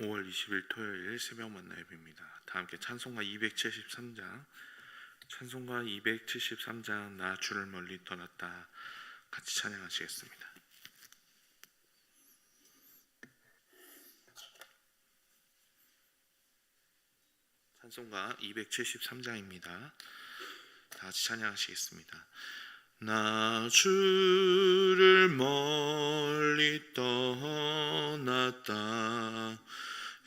5월 20일 토요일 새벽 만나 예배입니다. 다 함께 찬송가 273장 찬송가 273장 나 주를 멀리 떠났다 같이 찬양하시겠습니다. 찬송가 273장입니다. 다 같이 찬양하시겠습니다. 나 주를 멀리 떠났다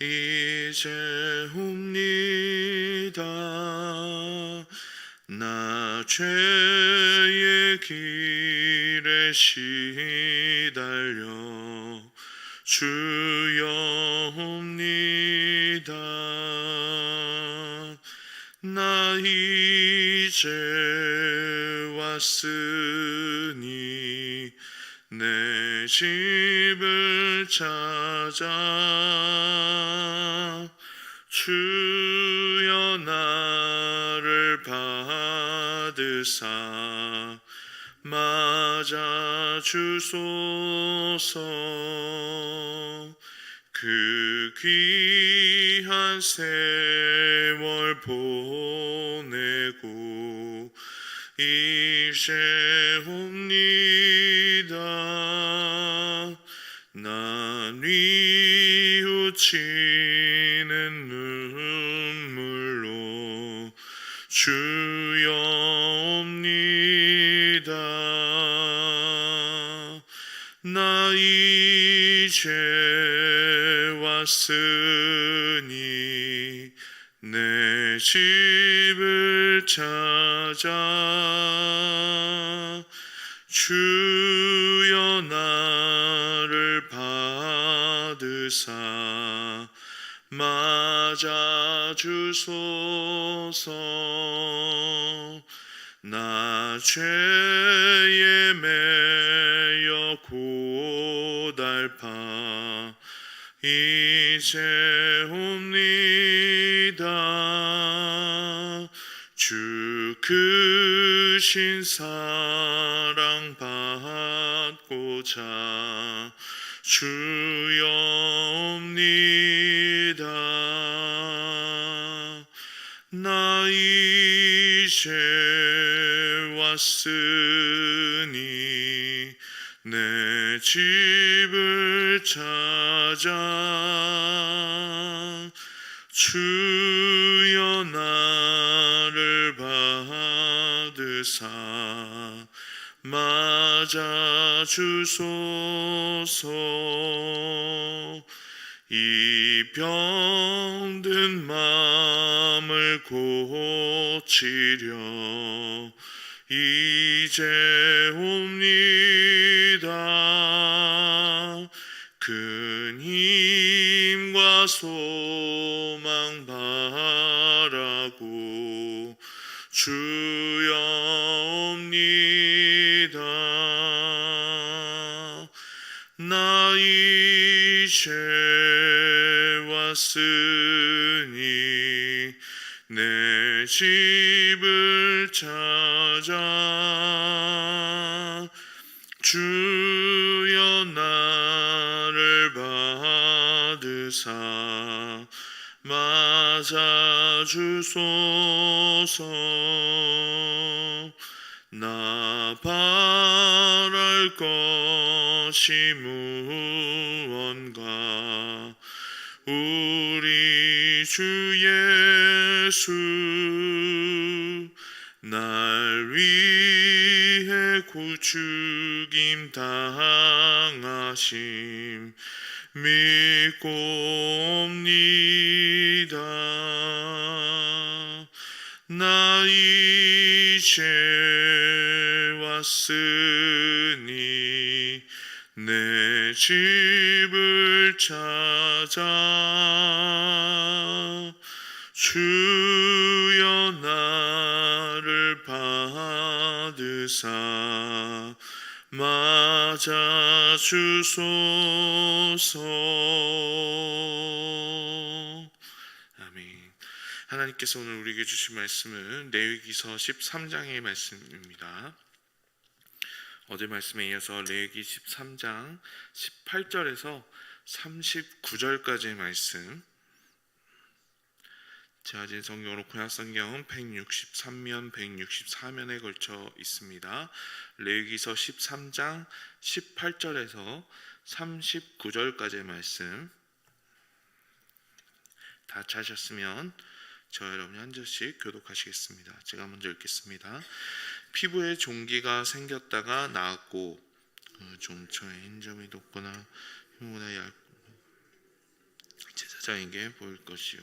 이제 옵니다. 나 죄의 길에 시달려 주여 옵니다. 나 이제 왔으니 내 집을 찾아 주여 나를 받으사 맞아 주소서. 그 귀한 세월 보내고 이제 옵니 뉘우치는 눈물로 주여 옵니다. 나 이제 왔으니 내 집을 찾아 주여 나를 받으사 맞아 주소서. 나 죄에 매여 고달파. 이제 옵니다. 주 크신 사랑 받고자 주여 옵니다 이제 왔으니 내 집을 찾아 주여 나를 받으사 맞아 주소서. 이병 고치려 이제 옵니다. 큰 힘과 소망 바라고 주여 옵니다. 나 이제 왔으 내 집을 찾아 주여 나를 받으사 맞아 주소서. 나 바랄 것이 무언가 우리 주 예수 날 위해 구축임 당하심 믿고 옵니다. 나 이제 왔으니 내 집을 찾아 주 받으사 맞아 주소서. 아멘. 하나님께서 오늘 우리에게 주신 말씀은 레위기서 13장의 말씀입니다. 어제 말씀에 이어서 레위기 13장 18절에서 39절까지의 말씀 제가 제 성경으로 구약 성경은 163면 164면에 걸쳐 있습니다. 레위기서 13장 18절에서 39절까지의 말씀 다 찾으셨으면 저 여러분이 한 절씩 교독하시겠습니다. 제가 먼저 읽겠습니다. 피부에 종기가 생겼다가 나았고 그 종처에 흰 점이 돋거나 흉보다 얇 제사장에게 보일 것이요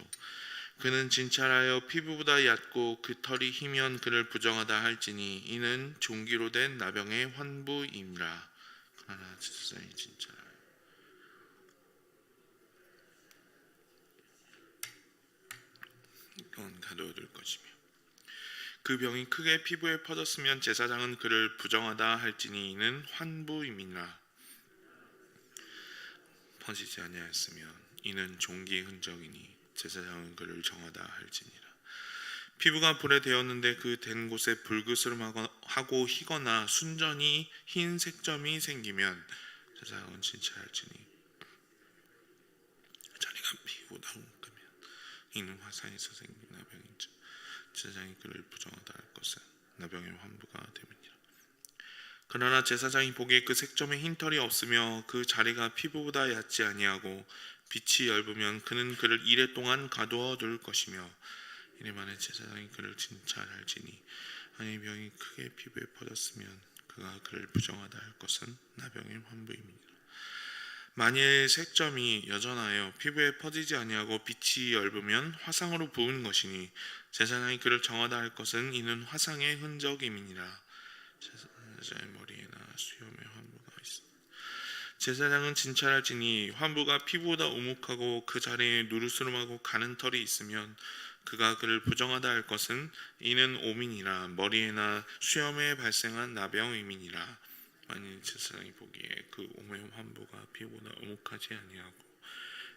그는 진찰하여 피부보다 얕고 그 털이 희면 그를 부정하다 할지니 이는 종기로 된 나병의 환부임이라. 그러나 제사장이 진찰하여 이건 가둬둘 것이며. 그 병이 크게 피부에 퍼졌으면 제사장은 그를 부정하다 할지니 이는 환부임이라. 퍼지지 아니하였으면 이는 종기의 흔적이니 제사장은 그를 정하다 할지니라. 피부가 불에 되었는데 그 된 곳에 불그스름하고 희거나 순전히 흰 색점이 생기면 제사장은 진찰할지니. 자리가 피부보다 웅크면 이는 화산에서 생긴 나병인지 제사장이 그를 부정하다 할 것은 나병의 환부가 됨이니라. 그러나 제사장이 보기에 그 색점에 흰 털이 없으며 그 자리가 피부보다 얕지 아니하고 빛이 엷으면 그는 그를 이래 동안 가두어 둘 것이며 이래 만에 제사장이 그를 진찰할지니 아니 병이 크게 피부에 퍼졌으면 그가 그를 부정하다 할 것은 나병의 환부입니다. 만일 색점이 여전하여 피부에 퍼지지 아니하고 빛이 엷으면 화상으로 부은 것이니 제사장이 그를 정하다 할 것은 이는 화상의 흔적임이니라 제사장의 머리에나 수염에 환부가 있어 제사장은 진찰할지니 환부가 피부보다 오목하고 그 자리에 누르스름하고 가는 털이 있으면 그가 그를 부정하다 할 것은 이는 오민이라 머리에나 수염에 발생한 나병임이니라. 만일 제사장이 보기에 그 오의 환부가 피부보다 오목하지 아니하고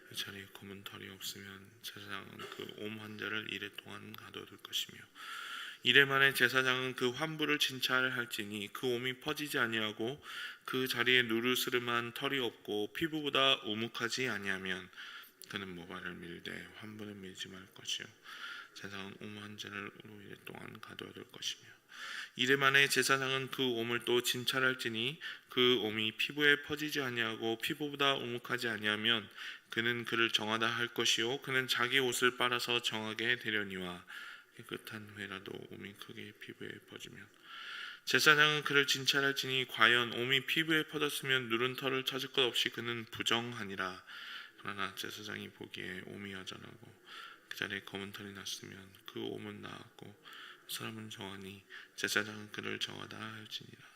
그 자리에 검은 털이 없으면 제사장은 그 옴 환자를 이래 동안 가둬둘 것이며 이래 만에 제사장은 그 환부를 진찰할지니 그 옴이 퍼지지 아니하고 그 자리에 누르스름한 털이 없고 피부보다 오목하지 아니하면 그는 모발을 밀되 환부는 밀지 말 것이요. 제사장은 옴 환자를 이래 동안 가둬둘 것이며. 이래 만에 제사장은 그 옴을 또 진찰할지니 그 옴이 피부에 퍼지지 아니하고 피부보다 오목하지 아니하면 그는 그를 정하다 할 것이요. 그는 자기 옷을 빨아서 정하게 되려니와 깨끗한 회라도 옴이 크게 피부에 퍼지면. 제사장은 그를 진찰할지니 과연 옴이 피부에 퍼졌으면 누른 털을 찾을 것 없이 그는 부정하니라. 그러나 제사장이 보기에 옴이 여전하고 그 자리에 검은 털이 났으면 그 옴은 나았고 사람은 정하니 제사장은 그를 정하다 할지니라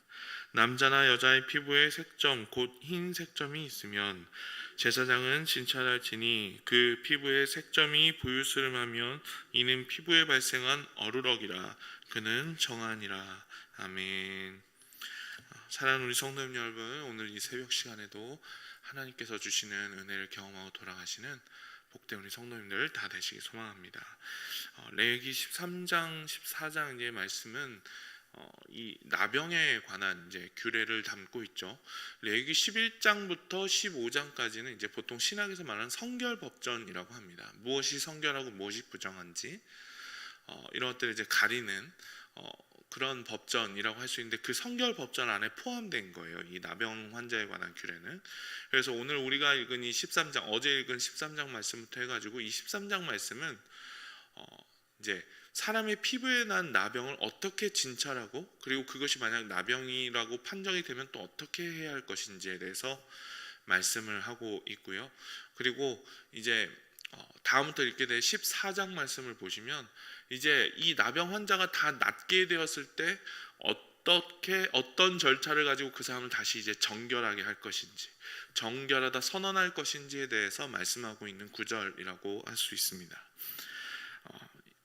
남자나 여자의 피부에 색점 곧 흰 색점이 있으면 제사장은 진찰할지니 그 피부에 색점이 부유스름하면 이는 피부에 발생한 어루럭이라. 그는 정하니라. 아멘. 사랑하는 우리 성도님 여러분 오늘 이 새벽 시간에도 하나님께서 주시는 은혜를 경험하고 돌아가시는 복된 우리 성도님들 다 되시기 소망합니다. 어, 레기 13장 14장의 말씀은 어, 이 나병에 관한 이제 규례를 담고 있죠. 레기 11장부터 15장까지는 이제 보통 신학에서 말하는 성결 법전이라고 합니다. 무엇이 성결하고 무엇이 부정한지 어, 이런 것들을 이제 가리는 어, 그런 법전이라고 할 수 있는데 그 성결 법전 안에 포함된 거예요. 이 나병 환자에 관한 규례는. 그래서 오늘 우리가 읽은 이 13장 어제 읽은 13장 말씀부터 해가지고 이 13장 말씀은 어, 이제 사람의 피부에 난 나병을 어떻게 진찰하고 그리고 그것이 만약 나병이라고 판정이 되면 또 어떻게 해야 할 것인지에 대해서 말씀을 하고 있고요. 그리고 이제 어, 다음부터 읽게 될 14장 말씀을 보시면 이제 이 나병 환자가 다 낫게 되었을 때 어떻게 어떤 절차를 가지고 그 사람을 다시 이제 정결하게 할 것인지 정결하다 선언할 것인지에 대해서 말씀하고 있는 구절이라고 할 수 있습니다.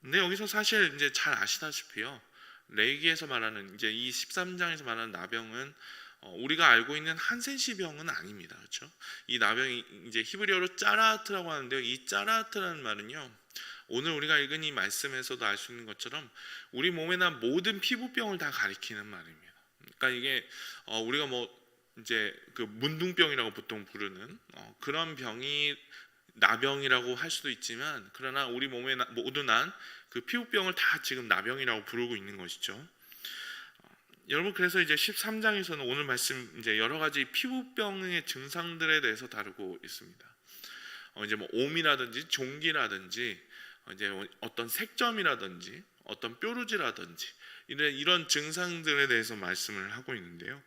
어, 근데 여기서 사실 이제 잘 아시다시피요. 레이기에서 말하는 이제 이 13장에서 말하는 나병은 어, 우리가 알고 있는 한센시 병은 아닙니다. 그렇죠? 이 나병이 이제 히브리어로 짜라트라고 하는데요. 이 짜라트라는 말은요. 오늘 우리가 읽은 이 말씀에서도 알 수 있는 것처럼 우리 몸에 난 모든 피부병을 다 가리키는 말입니다. 그러니까 이게 어, 우리가 뭐 이제 그 문둥병이라고 보통 부르는 어, 그런 병이 나병이라고 할 수도 있지만 그러나 우리 몸에 나- 모두 난그 피부병을 다 지금 나병이라고 부르고 있는 것이죠. 어, 여러분 그래서 이제 13장에서는 오늘 말씀 이제 여러 가지 피부병의 증상들에 대해서 다루고 있습니다. 어, 이제 뭐 옴이라든지 종기라든지 어, 이제 어떤 색점이라든지 어떤 뾰루지라든지 이런 이런 증상들에 대해서 말씀을 하고 있는데요.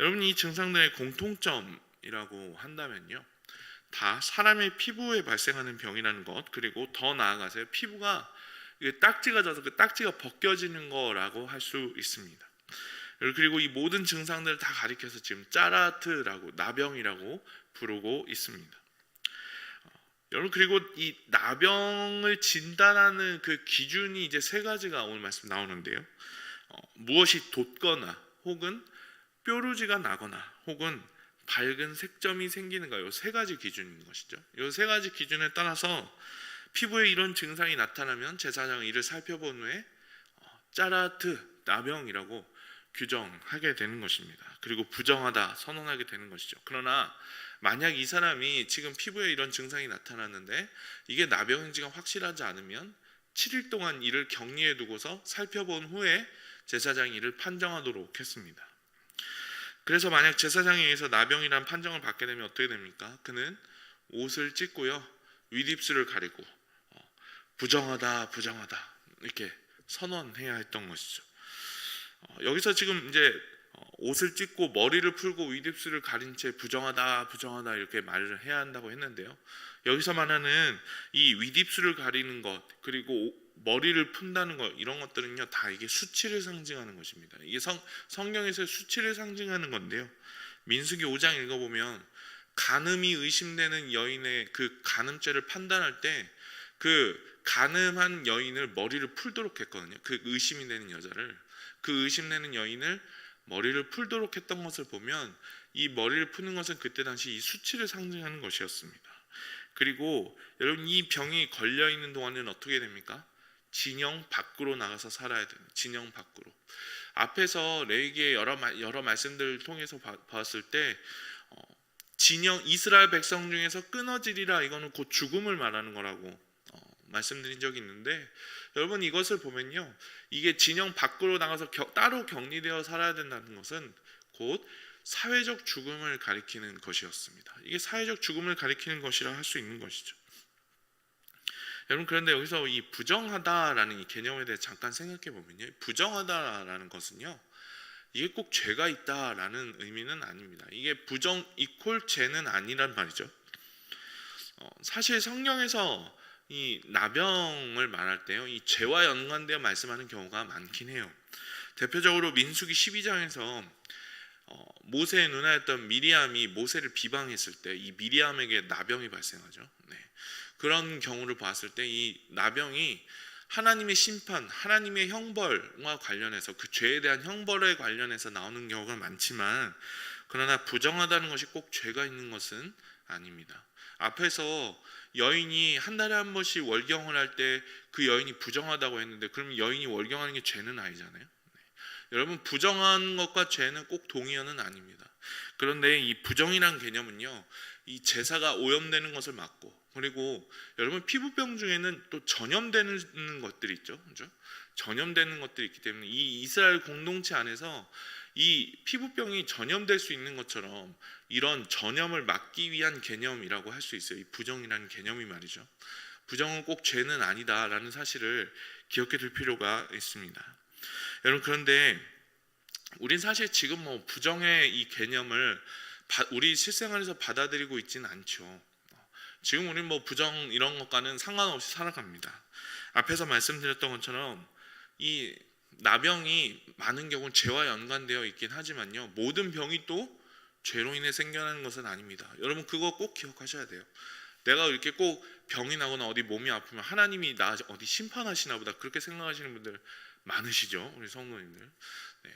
여러분 이 증상들의 공통점이라고 한다면요. 다 사람의 피부에 발생하는 병이라는 것 그리고 더 나아가서 피부가 딱지가 져서 그 딱지가 벗겨지는 거라고 할 수 있습니다. 그리고 이 모든 증상들을 다 가리켜서 지금 짜라트라고 나병이라고 부르고 있습니다. 어, 여러분 그리고 이 나병을 진단하는 그 기준이 이제 세 가지가 오늘 말씀 나오는데요. 어, 무엇이 돋거나 혹은 뾰루지가 나거나 혹은 밝은 색점이 생기는가 요 세 가지 기준인 것이죠. 요 세 가지 기준에 따라서 피부에 이런 증상이 나타나면 제사장은 이를 살펴본 후에 어, 짜라트 나병이라고 규정하게 되는 것입니다. 그리고 부정하다 선언하게 되는 것이죠. 그러나 만약 이 사람이 지금 피부에 이런 증상이 나타났는데 이게 나병인지가 확실하지 않으면 7일 동안 이를 격리해 두고서 살펴본 후에 제사장이 이를 판정하도록 했습니다. 그래서 만약 제사장에 의해서 나병이란 판정을 받게 되면 어떻게 됩니까? 그는 옷을 찢고요 윗입술을 가리고 어, 부정하다 부정하다 이렇게 선언해야 했던 것이죠. 어, 여기서 지금 이제 어, 옷을 찢고 머리를 풀고 윗입술을 가린 채 부정하다 부정하다 이렇게 말을 해야 한다고 했는데요. 여기서 말하는 이 윗입술을 가리는 것 그리고 오- 머리를 푼다는 것 이런 것들은요 다 이게 수치를 상징하는 것입니다. 이게 성 성경에서 수치를 상징하는 건데요. 민수기 5장 읽어보면 간음이 의심되는 여인의 그 간음죄를 판단할 때 그 간음한 여인을 머리를 풀도록 했거든요. 그 의심이 되는 여자를 그 의심되는 여인을 머리를 풀도록 했던 것을 보면 이 머리를 푸는 것은 그때 당시 이 수치를 상징하는 것이었습니다. 그리고 여러분 이 병이 걸려 있는 동안은 어떻게 됩니까? 진영 밖으로 나가서 살아야 됩니다. 진영 밖으로. 앞에서 레위기의 여러 마- 여러 말씀들을 통해서 봐- 봤을 때 어, 진영 이스라엘 백성 중에서 끊어지리라 이거는 곧 죽음을 말하는 거라고 어, 말씀드린 적이 있는데 여러분 이것을 보면요 이게 진영 밖으로 나가서 겨- 따로 격리되어 살아야 된다는 것은 곧 사회적 죽음을 가리키는 것이었습니다. 이게 사회적 죽음을 가리키는 것이라 할 수 있는 것이죠. 여러분 그런데 여기서 이 부정하다라는 이 개념에 대해 잠깐 생각해 보면요. 부정하다라는 것은요. 이게 꼭 죄가 있다라는 의미는 아닙니다. 이게 부정 이퀄 죄는 아니란 말이죠. 어, 사실 성경에서 이 나병을 말할 때요, 이 죄와 연관되어 말씀하는 경우가 많긴 해요. 대표적으로 민수기 12장에서 어, 모세의 누나였던 미리암이 모세를 비방했을 때 이 미리암에게 나병이 발생하죠. 네. 그런 경우를 봤을 때 이 나병이 하나님의 심판, 하나님의 형벌과 관련해서 그 죄에 대한 형벌에 관련해서 나오는 경우가 많지만 그러나 부정하다는 것이 꼭 죄가 있는 것은 아닙니다. 앞에서 여인이 한 달에 한 번씩 월경을 할 때 그 여인이 부정하다고 했는데 그럼 여인이 월경하는 게 죄는 아니잖아요. 네. 여러분 부정한 것과 죄는 꼭 동의어는 아닙니다. 그런데 이 부정이란 개념은요. 이 제사가 오염되는 것을 막고 그리고 여러분 피부병 중에는 또 전염되는 것들이 있죠. 그죠? 전염되는 것들이 있기 때문에 이 이스라엘 공동체 안에서 이 피부병이 전염될 수 있는 것처럼 이런 전염을 막기 위한 개념이라고 할 수 있어요. 이 부정이라는 개념이 말이죠. 부정은 꼭 죄는 아니다라는 사실을 기억해 둘 필요가 있습니다. 여러분 그런데 우린 사실 지금 뭐 부정의 이 개념을 바- 우리 실생활에서 받아들이고 있지는 않죠. 지금 우리는 뭐 부정 이런 것과는 상관없이 살아갑니다. 앞에서 말씀드렸던 것처럼 이 나병이 많은 경우는 죄와 연관되어 있긴 하지만요. 모든 병이 또 죄로 인해 생겨나는 것은 아닙니다. 여러분 그거 꼭 기억하셔야 돼요. 내가 이렇게 꼭 병이 나거나 어디 몸이 아프면 하나님이 나 어디 심판하시나 보다 그렇게 생각하시는 분들 많으시죠. 우리 성도님들. 네.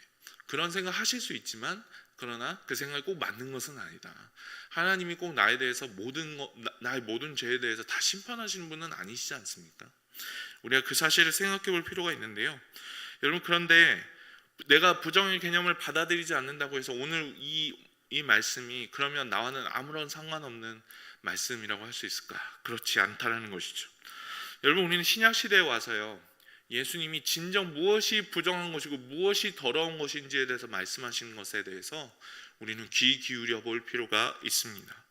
그런 생각 하실 수 있지만 그러나 그 생각이 꼭 맞는 것은 아니다. 하나님이 꼭 나에 대해서 모든 것, 나- 나의 모든 죄에 대해서 다 심판하시는 분은 아니시지 않습니까? 우리가 그 사실을 생각해 볼 필요가 있는데요. 여러분 그런데 내가 부정의 개념을 받아들이지 않는다고 해서 오늘 이 이 말씀이 그러면 나와는 아무런 상관없는 말씀이라고 할 수 있을까? 그렇지 않다라는 것이죠. 여러분 우리는 신약 시대에 와서요. 예수님이 진정 무엇이 부정한 것이고 무엇이 더러운 것인지에 대해서 말씀하시는 것에 대해서 우리는 귀 기울여 볼 필요가 있습니다.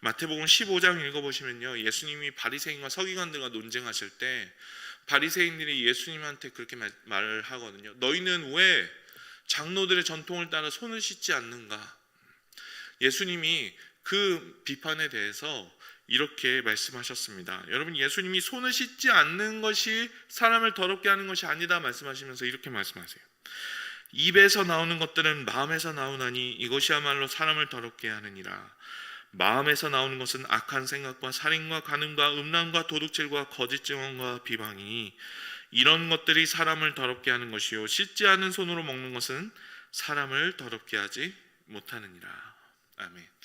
마태복음 15장 읽어 보시면요. 예수님이 바리새인과 서기관들과 논쟁하실 때 바리새인들이 예수님한테 그렇게 말, 말을 하거든요. 너희는 왜 장로들의 전통을 따라 손을 씻지 않는가? 예수님이 그 비판에 대해서 이렇게 말씀하셨습니다. 여러분 예수님이 손을 씻지 않는 것이 사람을 더럽게 하는 것이 아니다 말씀하시면서 이렇게 말씀하세요. 입에서 나오는 것들은 마음에서 나오나니 이것이야말로 사람을 더럽게 하느니라. 마음에서 나오는 것은 악한 생각과 살인과 간음과 음란과 도둑질과 거짓 증언과 비방이 이런 것들이 사람을 더럽게 하는 것이요 씻지 않은 손으로 먹는 것은 사람을 더럽게 하지 못하느니라. 아멘.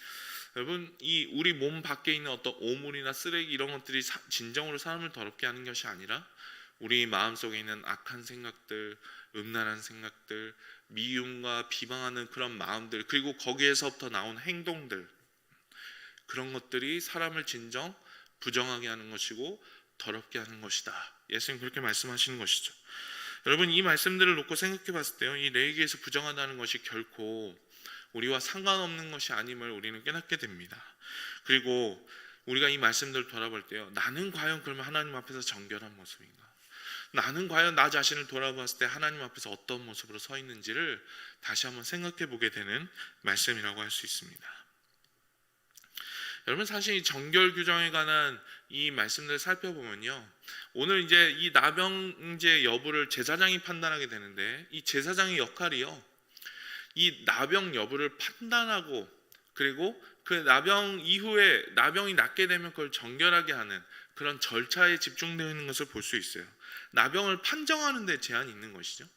여러분 이 우리 몸 밖에 있는 어떤 오물이나 쓰레기 이런 것들이 사- 진정으로 사람을 더럽게 하는 것이 아니라 우리 마음 속에 있는 악한 생각들, 음란한 생각들, 미움과 비방하는 그런 마음들 그리고 거기에서부터 나온 행동들 그런 것들이 사람을 진정 부정하게 하는 것이고 더럽게 하는 것이다. 예수님 그렇게 말씀하시는 것이죠. 여러분 이 말씀들을 놓고 생각해 봤을 때요. 이 레이기에서 부정하다는 것이 결코 우리와 상관없는 것이 아님을 우리는 깨닫게 됩니다. 그리고 우리가 이 말씀들을 돌아볼 때요. 나는 과연 그러면 하나님 앞에서 정결한 모습인가? 나는 과연 나 자신을 돌아봤을 때 하나님 앞에서 어떤 모습으로 서 있는지를 다시 한번 생각해 보게 되는 말씀이라고 할 수 있습니다. 여러분 사실 이 정결 규정에 관한 이 말씀들을 살펴보면요. 오늘 이제 이 나병제 여부를 제사장이 판단하게 되는데 이 제사장의 역할이요. 이 나병 여부를 판단하고 그리고 그 나병 이후에 나병이 낫게 되면 그걸 정결하게 하는 그런 절차에 집중되어 있는 것을 볼 수 있어요. 나병을 판정하는 데 제한이 있는 것이죠.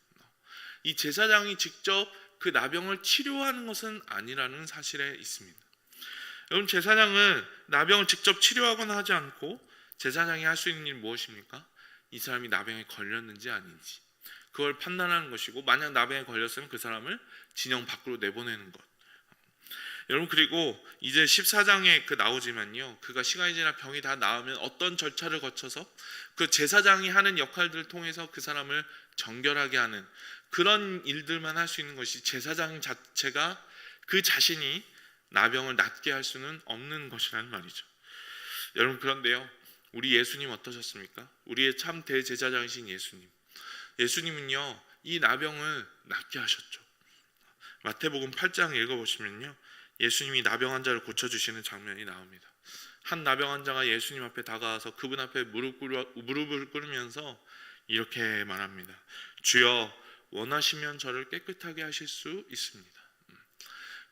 이 제사장이 직접 그 나병을 치료하는 것은 아니라는 사실에 있습니다. 여러분 제사장은 나병을 직접 치료하거나 하지 않고 제사장이 할 수 있는 일이 무엇입니까? 이 사람이 나병에 걸렸는지 아닌지 그걸 판단하는 것이고 만약 나병에 걸렸으면 그 사람을 진영 밖으로 내보내는 것. 여러분 그리고 이제 14장에 그 나오지만요. 그가 시간이 지나 병이 다 나으면 어떤 절차를 거쳐서 그 제사장이 하는 역할들을 통해서 그 사람을 정결하게 하는 그런 일들만 할 수 있는 것이 제사장 자체가 그 자신이 나병을 낫게 할 수는 없는 것이라는 말이죠. 여러분 그런데요. 우리 예수님 어떠셨습니까? 우리의 참 대제사장이신 예수님. 예수님은요. 이 나병을 낫게 하셨죠. 마태복음 8장 읽어 보시면요. 예수님이 나병 환자를 고쳐 주시는 장면이 나옵니다. 한 나병 환자가 예수님 앞에 다가와서 그분 앞에 무릎 꿇어, 무릎을 꿇으면서 이렇게 말합니다. 주여 원하시면 저를 깨끗하게 하실 수 있습니다. 음.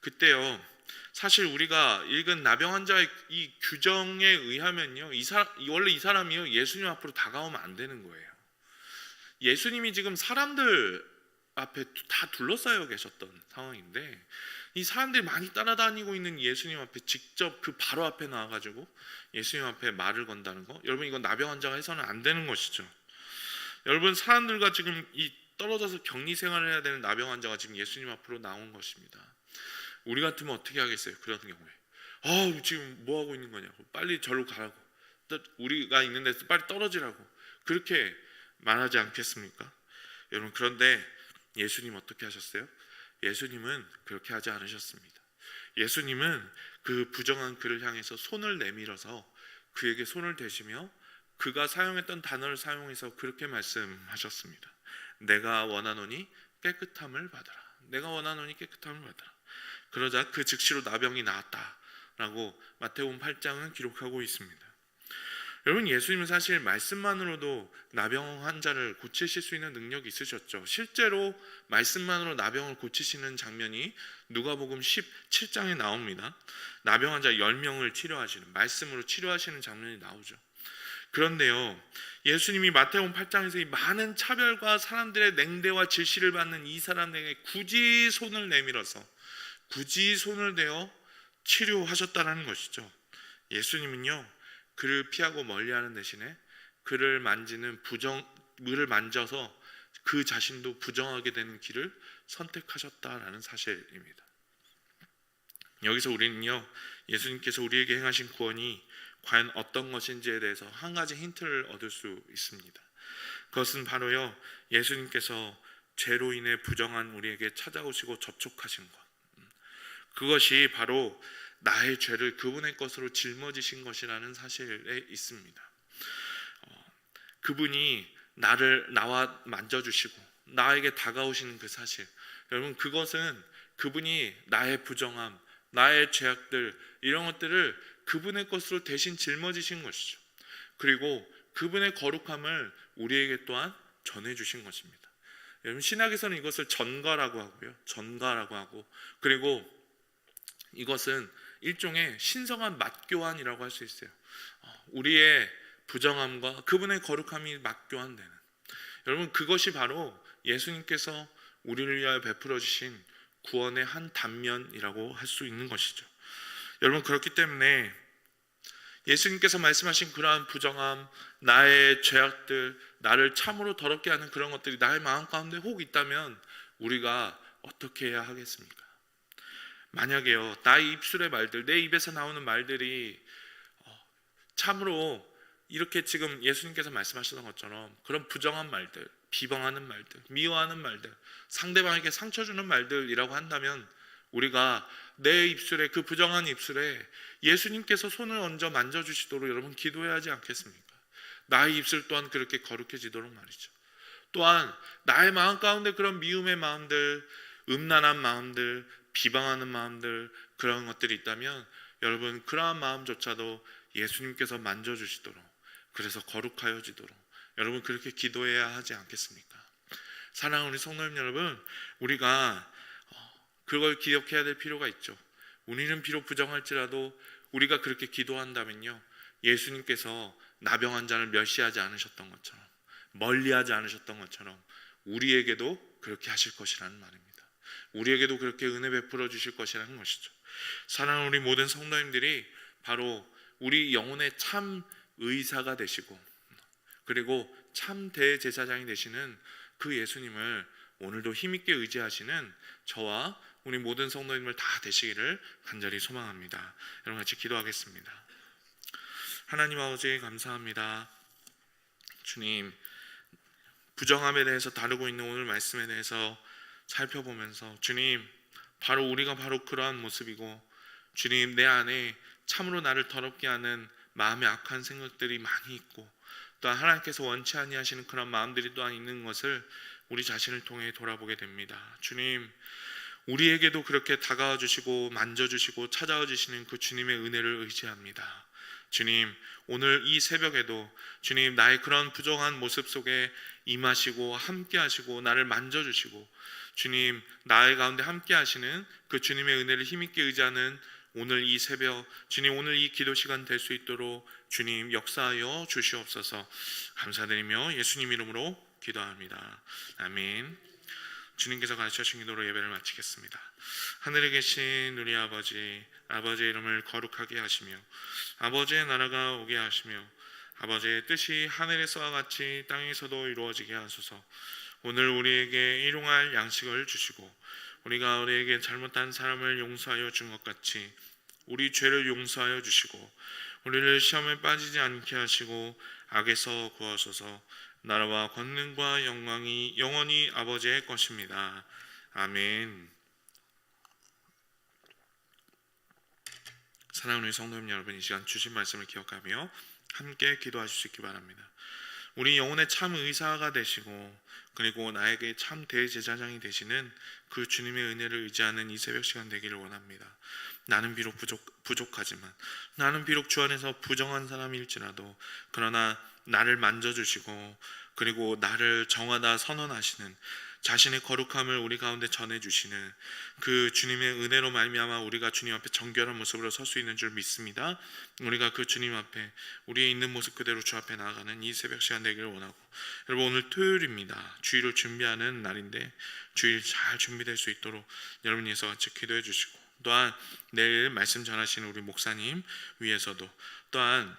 그때요. 사실 우리가 읽은 나병 환자의 이 규정에 의하면요, 이 사, 원래 이 사람이요 예수님 앞으로 다가오면 안 되는 거예요. 예수님이 지금 사람들 앞에 다 둘러싸여 계셨던 상황인데 이 사람들이 많이 따라다니고 있는 예수님 앞에 직접 그 바로 앞에 나와가지고 예수님 앞에 말을 건다는 거, 여러분 이건 나병 환자가 해서는 안 되는 것이죠. 여러분 사람들과 지금 이 떨어져서 격리 생활을 해야 되는 나병 환자가 지금 예수님 앞으로 나온 것입니다. 우리 같으면 어떻게 하겠어요? 그런 경우에. 아, 지금 뭐 하고 있는 거냐고. 빨리 절로 가라고. 우리가 있는 데서 빨리 떨어지라고. 그렇게 말하지 않겠습니까? 여러분 그런데 예수님 어떻게 하셨어요? 예수님은 그렇게 하지 않으셨습니다. 예수님은 그 부정한 그를 향해서 손을 내밀어서 그에게 손을 대시며 그가 사용했던 단어를 사용해서 그렇게 말씀하셨습니다. 내가 원하노니 깨끗함을 받아라. 내가 원하노니 깨끗함을 받아라. 그러자 그 즉시로 나병이 나았다라고 마태복음 8장은 기록하고 있습니다. 여러분 예수님은 사실 말씀만으로도 나병 환자를 고치실 수 있는 능력이 있으셨죠. 실제로 말씀만으로 나병을 고치시는 장면이 누가복음 17장에 나옵니다. 나병 환자 10명을 치료하시는 말씀으로 치료하시는 장면이 나오죠. 그런데요. 예수님이 마태복음 8장에서 이 많은 차별과 사람들의 냉대와 질시를 받는 이 사람에게 굳이 손을 내밀어서 굳이 손을 대어 치료하셨다는 것이죠. 예수님은요. 그를 피하고 멀리하는 대신에 그를 만지는 부정 그를 만져서 그 자신도 부정하게 되는 길을 선택하셨다라는 사실입니다. 여기서 우리는요 예수님께서 우리에게 행하신 구원이 과연 어떤 것인지에 대해서 한 가지 힌트를 얻을 수 있습니다. 그것은 바로요 예수님께서 죄로 인해 부정한 우리에게 찾아오시고 접촉하신 것. 그것이 바로 나의 죄를 그분의 것으로 짊어지신 것이라는 사실에 있습니다. 어, 그분이 나를 나와 만져주시고 나에게 다가오시는 그 사실. 여러분 그것은 그분이 나의 부정함, 나의 죄악들 이런 것들을 그분의 것으로 대신 짊어지신 것이죠. 그리고 그분의 거룩함을 우리에게 또한 전해주신 것입니다. 여러분 신학에서는 이것을 전가라고 하고요, 전가라고 하고 그리고 이것은 일종의 신성한 맞교환이라고 할 수 있어요. 어, 우리의 부정함과 그분의 거룩함이 맞교환되는. 여러분 그것이 바로 예수님께서 우리를 위하여 베풀어 주신 구원의 한 단면이라고 할 수 있는 것이죠. 여러분 그렇기 때문에 예수님께서 말씀하신 그러한 부정함, 나의 죄악들, 나를 참으로 더럽게 하는 그런 것들이 나의 마음 가운데 혹 있다면 우리가 어떻게 해야 하겠습니까? 만약에요, 나의 입술의 말들, 내 입에서 나오는 말들이 어, 참으로 이렇게 지금 예수님께서 말씀하시던 것처럼 그런 부정한 말들, 비방하는 말들, 미워하는 말들, 상대방에게 상처 주는 말들이라고 한다면 우리가 내 입술에 그 부정한 입술에 예수님께서 손을 얹어 만져 주시도록 여러분 기도해야 하지 않겠습니까? 나의 입술 또한 그렇게 거룩해지도록 말이죠. 또한 나의 마음 가운데 그런 미움의 마음들, 음란한 마음들, 비방하는 마음들 그런 것들이 있다면 여러분 그러한 마음조차도 예수님께서 만져 주시도록 그래서 거룩하여지도록 여러분 그렇게 기도해야 하지 않겠습니까? 사랑하는 우리 성도님 여러분, 우리가 어, 그걸 기억해야 될 필요가 있죠. 우리는 비록 부정할지라도 우리가 그렇게 기도한다면요, 예수님께서 나병 환자를 멸시하지 않으셨던 것처럼, 멀리하지 않으셨던 것처럼 우리에게도 그렇게 하실 것이라는 말입니다. 우리에게도 그렇게 은혜 베풀어 주실 것이라는 것이죠. 사랑하는 우리 모든 성도님들이 바로 우리 영혼의 참 의사가 되시고 그리고 참 대제사장이 되시는 그 예수님을 오늘도 힘있게 의지하시는 저와 우리 모든 성도님을 다 되시기를 간절히 소망합니다. 여러분 같이 기도하겠습니다. 하나님 아버지 감사합니다. 주님 부정함에 대해서 다루고 있는 오늘 말씀에 대해서 살펴보면서 주님 바로 우리가 바로 그러한 모습이고 주님 내 안에 참으로 나를 더럽게 하는 마음의 악한 생각들이 많이 있고 또한 하나님께서 원치 아니하시는 그런 마음들이 또한 있는 것을 우리 자신을 통해 돌아보게 됩니다. 주님 우리에게도 그렇게 다가와 주시고 만져 주시고 찾아와 주시는 그 주님의 은혜를 의지합니다. 주님, 오늘 이 새벽에도 주님 나의 그런 부정한 모습 속에 임하시고 함께 하시고 나를 만져 주시고 주님 나의 가운데 함께 하시는 그 주님의 은혜를 힘있게 의지하는 오늘 이 새벽 주님 오늘 이 기도 시간 될 수 있도록 주님 역사하여 주시옵소서 감사드리며 예수님 이름으로 기도합니다. 아멘. 주님께서 가르쳐 주신 기도로 예배를 마치겠습니다. 하늘에 계신 우리 아버지, 아버지의 이름을 거룩하게 하시며 아버지의 나라가 오게 하시며 아버지의 뜻이 하늘에서와 같이 땅에서도 이루어지게 하소서. 오늘 우리에게 일용할 양식을 주시고 우리가 우리에게 잘못한 사람을 용서하여 준 것 같이 우리 죄를 용서하여 주시고 우리를 시험에 빠지지 않게 하시고 악에서 구하소서 나라와 권능과 영광이 영원히 아버지의 것입니다. 아멘. 사랑하는 성도님 여러분 이 시간 주신 말씀을 기억하며 함께 기도하실 수 있기 바랍니다. 우리 영혼의 참 의사가 되시고 그리고 나에게 참 대제사장이 되시는 그 주님의 은혜를 의지하는 이 새벽 시간 되기를 원합니다. 나는 비록 부족, 부족하지만 나는 비록 주 안에서 부정한 사람일지라도 그러나 나를 만져주시고 그리고 나를 정하다 선언하시는 자신의 거룩함을 우리 가운데 전해 주시는 그 주님의 은혜로 말미암아 우리가 주님 앞에 정결한 모습으로 설 수 있는 줄 믿습니다. 우리가 그 주님 앞에 우리의 있는 모습 그대로 주 앞에 나아가는 이 새벽 시간 되기를 원하고 여러분 오늘 토요일입니다. 주일을 준비하는 날인데 주일 잘 준비될 수 있도록 여러분 위해서 같이 기도해 주시고 또한 내일 말씀 전하시는 우리 목사님 위해서도 또한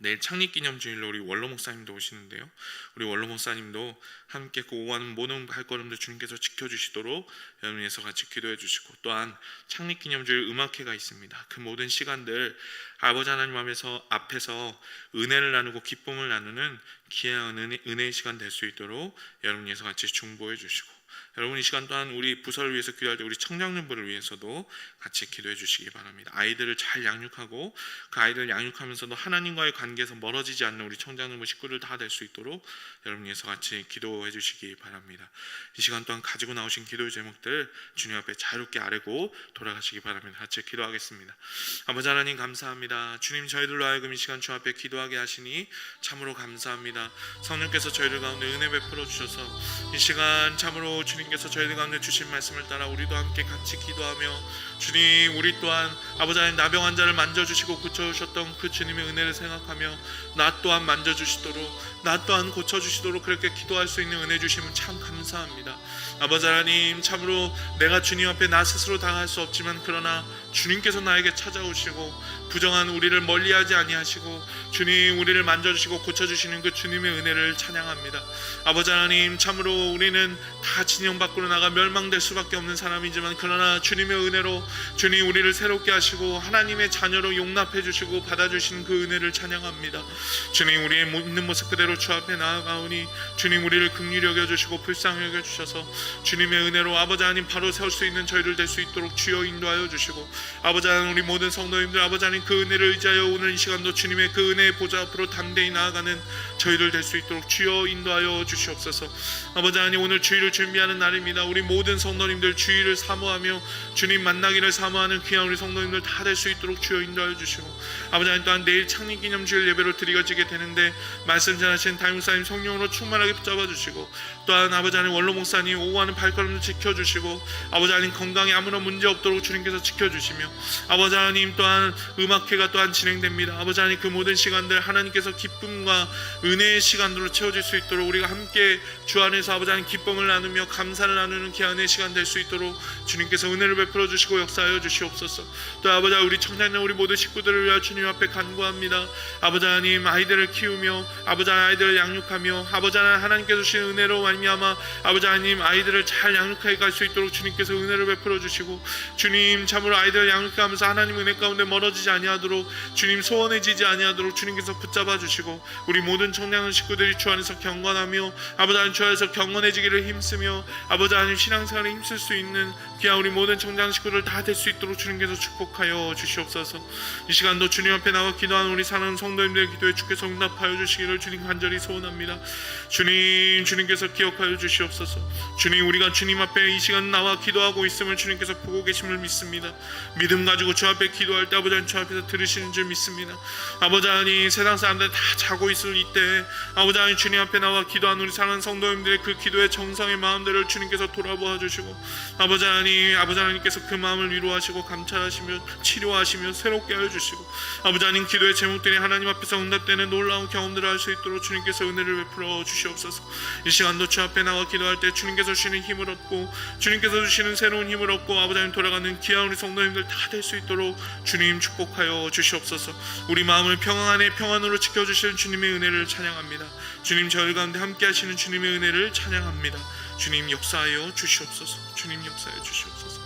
내일 창립기념주일로 우리 원로 목사님도 오시는데요. 우리 원로 목사님도 함께 그 오하는 모든 발걸음도 주님께서 지켜주시도록 여러분에서 같이 기도해 주시고 또한 창립기념주일 음악회가 있습니다. 그 모든 시간들 아버지 하나님 앞에서 앞에서 은혜를 나누고 기쁨을 나누는 귀한 은혜, 은혜의 시간 될 수 있도록 여러분에서 같이 중보해 주시고 여러분 이 시간 또한 우리 부서를 위해서 기도할 때 우리 청장년부를 위해서도 같이 기도해 주시기 바랍니다. 아이들을 잘 양육하고 그 아이들을 양육하면서도 하나님과의 관계에서 멀어지지 않는 우리 청장년부 식구들 다 될 수 있도록 여러분 위해서 같이 기도해 주시기 바랍니다. 이 시간 또한 가지고 나오신 기도의 제목들 주님 앞에 자유롭게 아뢰고 돌아가시기 바랍니다. 같이 기도하겠습니다. 아버지 하나님 감사합니다. 주님 저희들로 하여금 이 시간 주 앞에 기도하게 하시니 참으로 감사합니다. 성령께서 저희들 가운데 은혜 베풀어 주셔서 이 시간 참으로 주님께서 저희들 가운데 주신 말씀을 따라 우리도 함께 같이 기도하며 주님 우리 또한 아버지 하나님 나병 환자를 만져주시고 고쳐주셨던 그 주님의 은혜를 생각하며 나 또한 만져주시도록 나 또한 고쳐주시도록 그렇게 기도할 수 있는 은혜 주심은 참 감사합니다 아버지 하나님 참으로 내가 주님 앞에 나 스스로 당할 수 없지만 그러나 주님께서 나에게 찾아오시고 부정한 우리를 멀리하지 아니하시고 주님 우리를 만져주시고 고쳐주시는 그 주님의 은혜를 찬양합니다. 아버지 하나님 참으로 우리는 다 진영 밖으로 나가 멸망될 수밖에 없는 사람이지만 그러나 주님의 은혜로 주님 우리를 새롭게 하시고 하나님의 자녀로 용납해 주시고 받아주신 그 은혜를 찬양합니다. 주님 우리의 모- 있는 모습 그대로 주 앞에 나아가오니 주님 우리를 긍휼히 여겨 주시고 불쌍히 여겨 주셔서 주님의 은혜로 아버지 하나님 바로 세울 수 있는 저희를 될 수 있도록 주여 인도하여 주시고 아버지 하나님 우리 모든 성도님들 아버지 하나님 그 은혜를 의지하여 오늘 이 시간도 주님의 그 은혜의 보좌 앞으로 담대히 나아가는 저희들 될수 있도록 주여 인도하여 주시옵소서. 아버지 하나님 오늘 주일을 준비하는 날입니다. 우리 모든 성도님들 주일을 사모하며 주님 만나기를 사모하는 귀한 우리 성도님들 다 될 수 있도록 주여 인도하여 주시고 아버지 하나님 또한 내일 창립기념주일 예배로 드리어지게 되는데 말씀 전하신 담임사님 성령으로 충만하게 붙잡아 주시고 또한 아버지 하나님 원로 목사님 오후하는 발걸음을 지켜주시고 아버지 하나님 건강에 아무런 문제 없도록 주님께서 지켜주시며 아버지 하나님 또한 음악회가 또한 진행됩니다. 아버지 하나님 그 모든 시간들 하나님께서 기쁨과 은혜의 시간들로 채워질 수 있도록 우리가 함께 주 안에서 아버지 하나님 기쁨을 나누며 감사를 나누는 귀한의 시간 될 수 있도록 주님께서 은혜를 베풀어 주시고 역사하여 주시옵소서. 또 아버지 우리 청년들 우리 모든 식구들을 위하여 주님 앞에 간구합니다. 아버지 하나님 아이들을 키우며 아버지 하나님 아이들을 양육하며 아버지 하나님 하나님께서 주신 은혜로 말미암아 아버지 하나님 아이들을 잘 양육하게 갈 수 있도록 주님께서 은혜를 베풀어 주시고 주님 참으로 아이들을 양육하면서 하나님 은혜 가운데 멀어지지 아니하도록 주님 소원해지지 아니하도록 주님께서 붙잡아 주시고 우리 모든 청년 식구들이 주 안에서 경건하며 아버지 하나님 주 안에서 경건해지기를 힘쓰며 아버지 하나님 신앙생활에 힘쓸 수 있는 귀한 우리 모든 청년 식구들 다 될 수 있도록 주님께서 축복하여 주시옵소서. 이 시간도 주님 앞에 나와 기도하는 우리 사는 성도님들의 기도에 주께서 응답하여 주시기를 주님 간절히 소원합니다. 주님 주님께서 기억하여 주시옵소서. 주님 우리가 주님 앞에 이 시간 나와 기도하고 있음을 주님께서 보고 계심을 믿습니다. 믿음 가지고 주 앞에 기도할 때 아버지 주 앞에서 들으시는 줄 믿습니다. 아버지 하나님 세상 사람들 다 자고 있을 이때 아버지 하나님 주님 앞에 나와 기도하는 우리 사랑하는 성도님들의 그 기도의 정성의 마음들을 주님께서 돌아보아 주시고 아버지 하나님 아버지 하나님께서 그 마음을 위로하시고 감찰하시며 치료하시며 새롭게 하여 주시고 아버지 하나님 기도의 제목들이 하나님 앞에서 응답되는 놀라운 경험들을 할 수 있도록 주님께서 은혜를 베풀어 주시옵소서. 이 시간도 주 앞에 나와 기도할 때 주님께서 주시는 힘을 얻고 주님께서 주시는 새로운 힘을 얻고 아버지 하나님 돌아가는 귀한 우리 성도님들 다 될 수 있도록 주님 축복하여 주시옵소서. 우리 마음을 평안 안에 평안으로 지켜주시는 주님의 은혜를 찬양합니다. 주님 저희 가운데 함께 하시는 주님의 은혜를 찬양합니다. 주님 역사하여 주시옵소서. 주님 역사하여 주시옵소서